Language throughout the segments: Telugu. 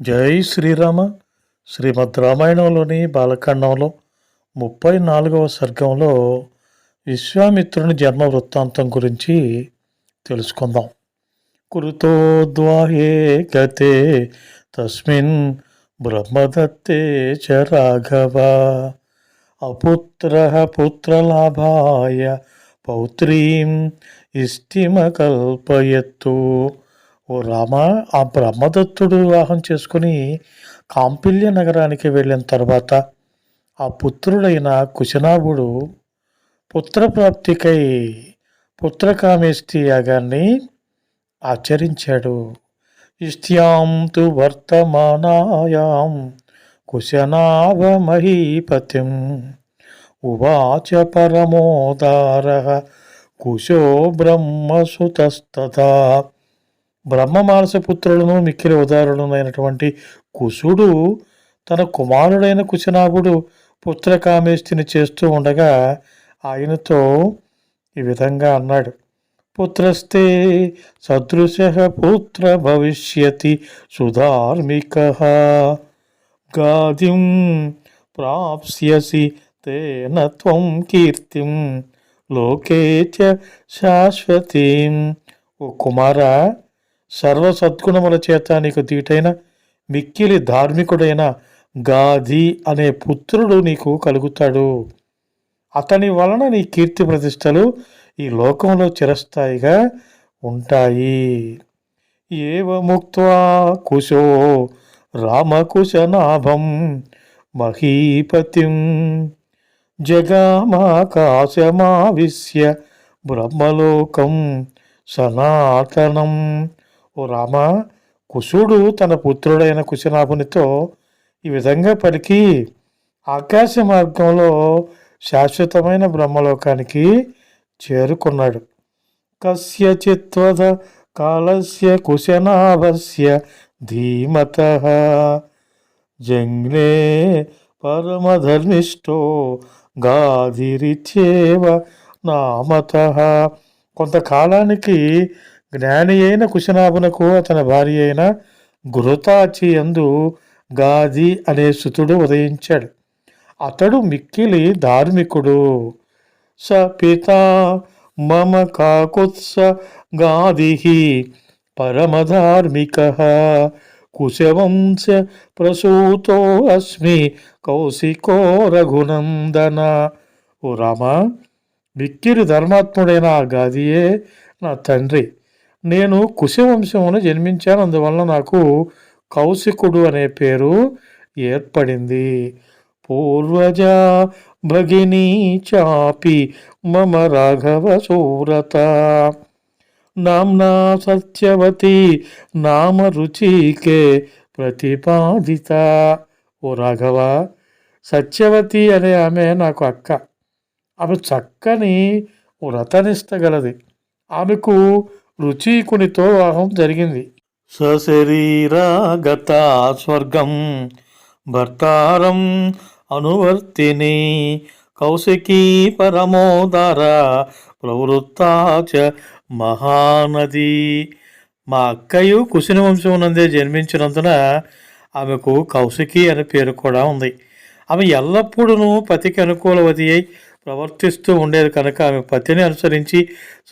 జై శ్రీరామ. శ్రీమద్ రామాయణంలోని బాలకాండంలో ముప్పై నాలుగవ సర్గంలో విశ్వామిత్రుని జన్మ వృత్తాంతం గురించి తెలుసుకుందాం. కృతోద్వాహే గతే తస్మిన్ బ్రహ్మదత్తే చ రాఘవ. అపుత్ర పుత్రలాభాయ పౌత్రీం ఇష్టిమకల్పయత్తు ఓ రామ ఆ బ్రహ్మదత్తుడు వివాహం చేసుకుని కాంపిల్య నగరానికి వెళ్ళిన తర్వాత ఆ పుత్రుడైన కుశనాభుడు పుత్రప్రాప్తికై పుత్రకామేష్టి యాగాన్ని ఆచరించాడు. ఇష్ట్యాం తు వర్తమానాయాం కుశనాభ మహీపతిం ఉవాచ పరమోదార కుశో బ్రహ్మసుతస్తథా బ్రహ్మమానస పుత్రులను మిక్కిలి ఉదాహరణమైనటువంటి కుశుడు తన కుమారుడైన కుశనాభుడు పుత్రకామేష్టిని చేస్తూ ఉండగా ఆయనతో ఈ విధంగా అన్నాడు. పుత్రస్తే సదృశ పుత్ర భవిష్యతి సుధార్మిక. గాదిం ప్రాప్స్యసి తేన త్వం కీర్తిం. లోకే శాశ్వతీం. ఓ కుమారా సర్వ సద్గుణముల చేత నీకు దీటైన మిక్కిలి ధార్మికుడైన గాది అనే పుత్రుడు నీకు కలుగుతాడు. అతని వలన నీ కీర్తి ప్రతిష్టలు ఈ లోకంలో చిరస్థాయిగా ఉంటాయి. ఏవముక్త్వా కుశో రామకుశనాభం మహీపతిం జగామాకాశమావిశ్య బ్రహ్మలోకం సనాతనం ఓ రామ కుశుడు తన పుత్రుడైన కుశనాభునితో ఈ విధంగా పలికి ఆకాశ మార్గంలో శాశ్వతమైన బ్రహ్మలోకానికి చేరుకున్నాడు. కస్యచిత్వద కాలస్య కుశనాభస్య ధీమత. జంగ్నే పరమధర్మిష్టో గాధిరిచేవ నామత. కొంతకాలానికి జ్ఞాని అయిన కుశనాభునకు అతని భార్య అయిన గృహతాచి ఎందు గాది అనే సుతుడు ఉదయించాడు. అతడు మిక్కిలి ధార్మికుడు. స పిత మమ కాకుత్స గాది పరమధార్మిక కుశవంశ ప్రసూతో అస్మి కౌశికో రఘునందన. ఓ రామ మిక్కిరి ధర్మాత్ముడైన ఆ గాదియే నా తండ్రి. నేను కుశవంశమును జన్మించాను అందువల్ల నాకు కౌశికుడు అనే పేరు ఏర్పడింది. పూర్వజ భగినీ చాపి మమ రాఘవ సూరత. నామ్నా సత్యవతి నామ రుచికే ప్రతిపాదిత. ఓ రాఘవ సత్యవతి అనే ఆమె నాకు అక్క. ఆమె చక్కని వ్రతనిస్తగలది ఆమెకు రుచికునితో వివాహం జరిగింది. సశరీరాగత స్వర్గం భర్తారం అనువర్తిని కౌశికీ పరమోదర ప్రవృత్త మహానది. మా అక్కయు కుశిన వంశమునందే జన్మించినందున ఆమెకు కౌశికి అనే పేరు కూడా ఉంది. ఆమె ఎల్లప్పుడూ పతికి అనుకూలవతి అయి ప్రవర్తిస్తూ ఉండేది కనుక ఆమె పతిని అనుసరించి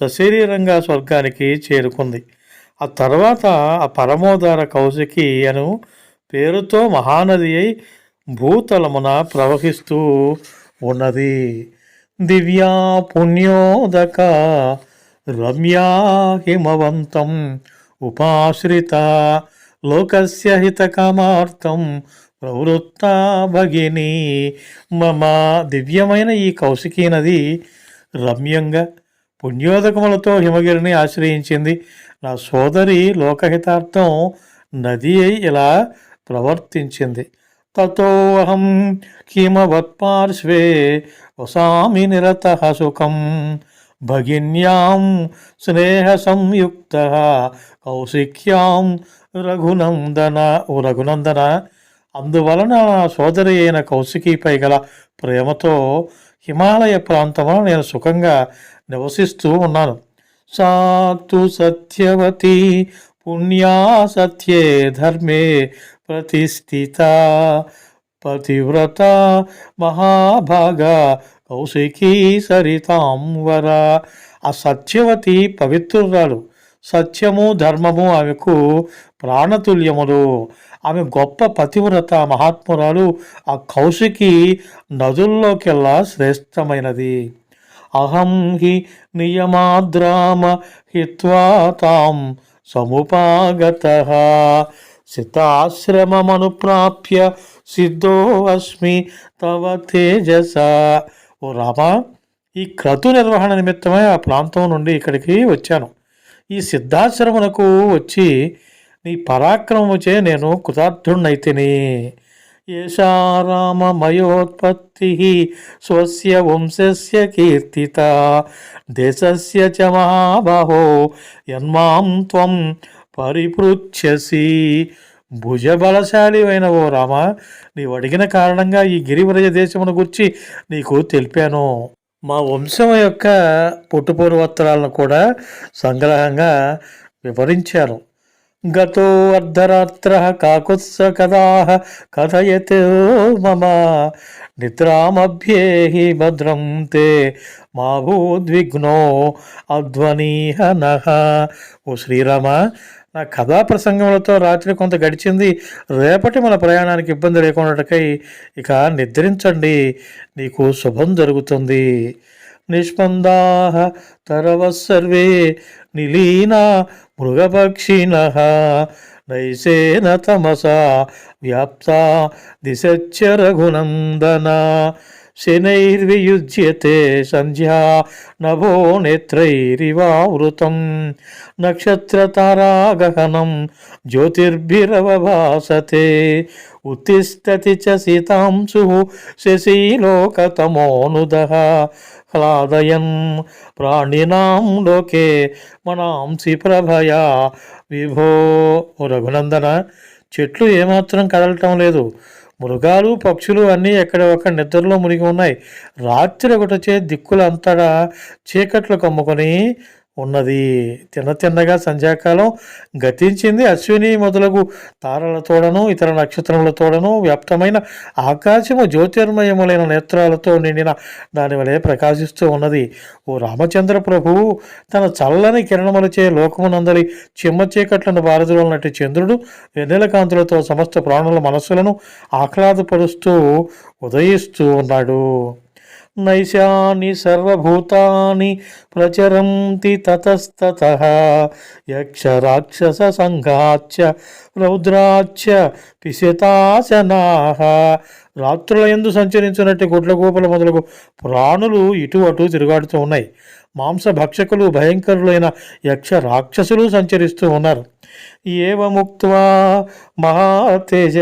సశరీరంగా స్వర్గానికి చేరుకుంది. ఆ తర్వాత ఆ పరమోదార కౌశికి అను పేరుతో మహానది అయి భూతలమున ప్రవహిస్తూ ఉన్నది. దివ్యా పుణ్యోదక రమ్యా హిమవంతం ఉపాశ్రిత లోకస్య హితకామార్థం ప్రవృత్త భగిని మమ దివ్యమైన ఈ కౌశికీ నది రమ్యంగా పుణ్యోదకములతో హిమగిరిని ఆశ్రయించింది. నా సోదరి లోకహితార్థం నది అయి ఇలా ప్రవర్తించింది. తతోహం కిమవత్పార్శ్వే వసామి నిరత సుఖం భగిన్యాం స్నేహ సంయుక్త కౌశిక్యాం రఘునందన ఓ రఘునందన అందువలన నా సోదరి అయిన కౌశికీపై గల ప్రేమతో హిమాలయ ప్రాంతంలో నేను సుఖంగా నివసిస్తూ ఉన్నాను. సాతు సత్యవతి పుణ్యా సత్యే ధర్మే ప్రతిష్ఠిత పతివ్రత మహాభాగ కౌశికీ సరితాంవర. ఆ సత్యవతి పవిత్రురాలు సత్యము ధర్మము ఆమెకు ప్రాణతుల్యములు. ఆమె గొప్ప పతివ్రత మహాత్మురాలు ఆ కౌశికి నదుల్లోకెల్లా శ్రేష్టమైనది. అహం హి నియమాద్రామ హిత్వా తాం సముపాగత. సితాశ్రమమనుప్రాప్య సిద్ధో అస్మి తవ తేజస. ఓ రామా ఈ క్రతు నిర్వహణ నిమిత్తమై ఆ ప్రాంతం నుండి ఇక్కడికి వచ్చాను. ఈ సిద్ధాశ్రమునకు వచ్చి నీ పరాక్రమముచే నేను కృతార్థుణ్ణైతిని. ఏశారామమయోత్పత్తి స్వస్య వంశస్య కీర్తిత దేశస్య చ మహాబాహో యన్మాం త్వం పరిపృచ్ఛసి. భుజబలశాలి అయిన ఓ రామ నీవు అడిగిన కారణంగా ఈ గిరివ్రజ దేశమును గురించి నీకు తెలిపాను. మా వంశం యొక్క పుట్టుపూర్వత్తరాలను కూడా సంగ్రహంగా వివరించాను. గతో అర్ధరాత్ర కాకుత్స కథా కథయత్ మమ నిద్రామభ్యేహి భద్రం తే మా భూద్విఘ్నో అధ్వనీహ నహ ఓ శ్రీరామ నా కథా ప్రసంగములతో రాత్రి కొంత గడిచింది. రేపటి మన ప్రయాణానికి ఇబ్బంది లేకుండాటకై ఇక నిద్రించండి. నీకు శుభం జరుగుతుంది. నిష్పందా తరవ సర్వే నిలీనా మృగపక్షిణ నైసేన తమసా వ్యాప్త దిశచ్చ రఘునందన శనైర్వియుజ్యతే సంధ్యా నభో నేత్రైరివావృతం నక్షత్రతారాగహనం జ్యోతిర్భిరవభాసతే ఉత్తిష్టతి చ సీతాంశు శశీలోకతమోనుదః హ్లాదయన్ ప్రాణినాం లోకే మనాంసి ప్రభయ. విభో ఓ రఘునందన చెట్లు ఏమాత్రం కదలటం లేదు. మృగాలు పక్షులు అన్నీ ఎక్కడ ఒక నిద్రలో మునిగి ఉన్నాయి. రాత్రి ఒకటొచ్చే దిక్కులంతటా చీకట్లు కమ్ముకొని ఉన్నది. తిన్న తిన్నగా సంధ్యాకాలం గతించింది. అశ్విని మొదలగు తారలతోడను ఇతర నక్షత్రములతోడను వ్యాప్తమైన ఆకాశము జ్యోతిర్మయములైన నేత్రాలతో నిండిన దాని వలె ప్రకాశిస్తూ ఉన్నది. ఓ రామచంద్ర ప్రభువు తన చల్లని కిరణములచే లోకమునందలి చిమ్మ చీకట్లను బారదులన్నట్టు చంద్రుడు వెన్నెలకాంతులతో సమస్త ప్రాణుల మనస్సులను ఆహ్లాదపరుస్తూ ఉదయిస్తూ ఉన్నాడు. నైశాని సర్వభూతాని ప్రచరంతి తతస్తత. యక్షరాక్షస సంఘాచ రౌద్రాచ రౌద్రాచ్చ రాత్రుల ఎందు సంచరించినట్టు గుడ్లగూపల మొదలగు ప్రాణులు ఇటు అటు తిరుగాడుతూ ఉన్నాయి. మాంస భక్షకులు భయంకరులైన యక్ష రాక్షసులు సంచరిస్తూ ఉన్నారు. ఏవముక్త్వా? మహాతేజ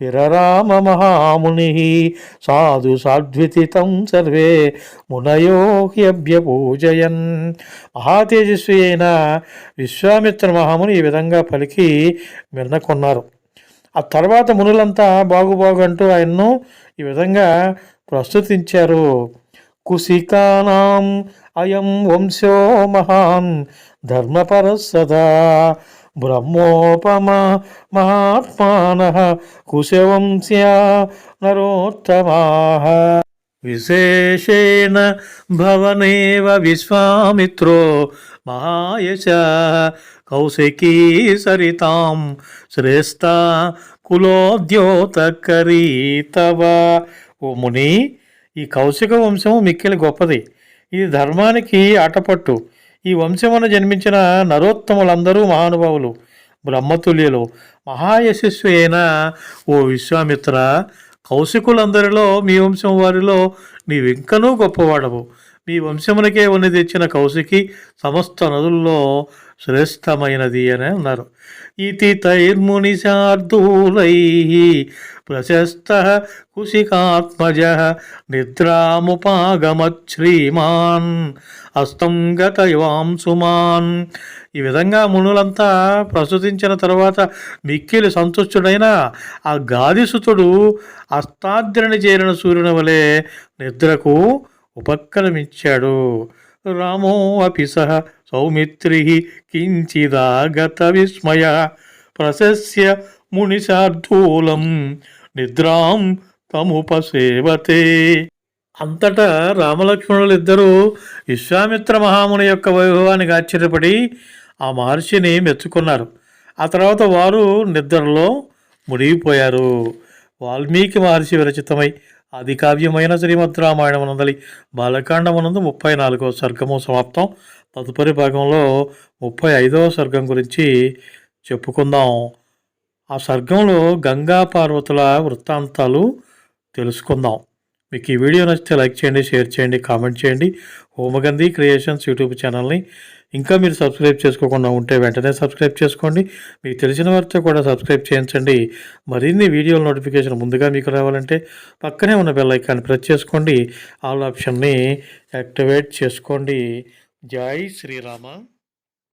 విరరామ మహాముని సాధు సాధ్వితితం సర్వే మునయోహ్యభ్య పూజయన్. మహాతేజస్వి అయిన విశ్వామిత్ర మహాముని ఈ విధంగా పలికి మిన్నకొన్నారు ఆ తర్వాత మునులంతా బాగు ఆయన్ను ఈ విధంగా ప్రస్తుతించారు. కుశికానాం అయం వంశో మహాన్ ధర్మపర సదా బ్రహ్మోపమ మహాత్మాన కుశవంశ్యా నరోత్తమా విశేషేణ భవనేవ విశ్వామిత్రో మహాయశ కౌశికీ సరితాం శ్రేష్ట కులోద్యోతకరీ తవ ఓ ముని ఈ కౌశిక వంశము మిక్కిలి గొప్పది. ఇది ధర్మానికి ఆటపట్టు. ఈ వంశమున జన్మించిన నరోత్తములందరూ మహానుభావులు బ్రహ్మతుల్యులు. మహాయశస్వి అయిన ఓ విశ్వామిత్ర కౌశికులందరిలో మీ వంశం వారిలో నీవింకనూ గొప్పవాడవు. మీ వంశమునకే ఉన్ని తెచ్చిన కౌశికి సమస్త నదుల్లో శ్రేష్టమైనది అని అన్నారు. ఇది తైర్ముని శార్దూలై ప్రశస్త కుశికాత్మజ నిద్రాముపాగమశ్రీమాన్ అస్తం గతయువాంసుమాన్ ఈ విధంగా మునులంతా ప్రస్తుతించిన తర్వాత మిక్కిలి సంతుష్టుడైన ఆ గాదిసుతుడు అస్తాద్రిని చేరిన సూర్యుని వలె నిద్రకు ఉపక్రమించాడు. రామో అపి సహ సౌమిత్రి కించిదాగత విస్మయ ప్రశస్య మునిశార్దూలం నిద్రాం తముపసేవతే అంతటా రామలక్ష్మణులు ఇద్దరూ విశ్వామిత్ర మహాముని యొక్క వైభవానికి ఆశ్చర్యపడి ఆ మహర్షిని మెచ్చుకున్నారు. ఆ తర్వాత వారు నిద్రలో మునిగిపోయారు. వాల్మీకి మహర్షి విరచితమై ఆది కావ్యమైన శ్రీమద్ రామాయణమునందలి బాలకాండమునందు ముప్పై నాలుగవ సర్గము సమాప్తం. తదుపరి భాగంలో ముప్పై ఐదవ సర్గం గురించి చెప్పుకుందాం. ఆ స్వర్గంలో గంగా పార్వతుల వృత్తాంతాలు తెలుసుకుందాం. మీకు ఈ వీడియో నచ్చితే లైక్ చేయండి షేర్ చేయండి కామెంట్ చేయండి. హోమగంధి క్రియేషన్స్ యూట్యూబ్ ఛానల్ని ఇంకా మీరు సబ్స్క్రైబ్ చేసుకోకుండా ఉంటే వెంటనే సబ్స్క్రైబ్ చేసుకోండి. మీకు తెలిసిన వారితో కూడా సబ్స్క్రైబ్ చేయించండి. మరిన్ని వీడియోల నోటిఫికేషన్ ముందుగా మీకు రావాలంటే పక్కనే ఉన్న బెల్ ఐకాన్ని ప్రెస్ చేసుకోండి. ఆల్ ఆప్షన్ని యాక్టివేట్ చేసుకోండి. జై శ్రీరామ.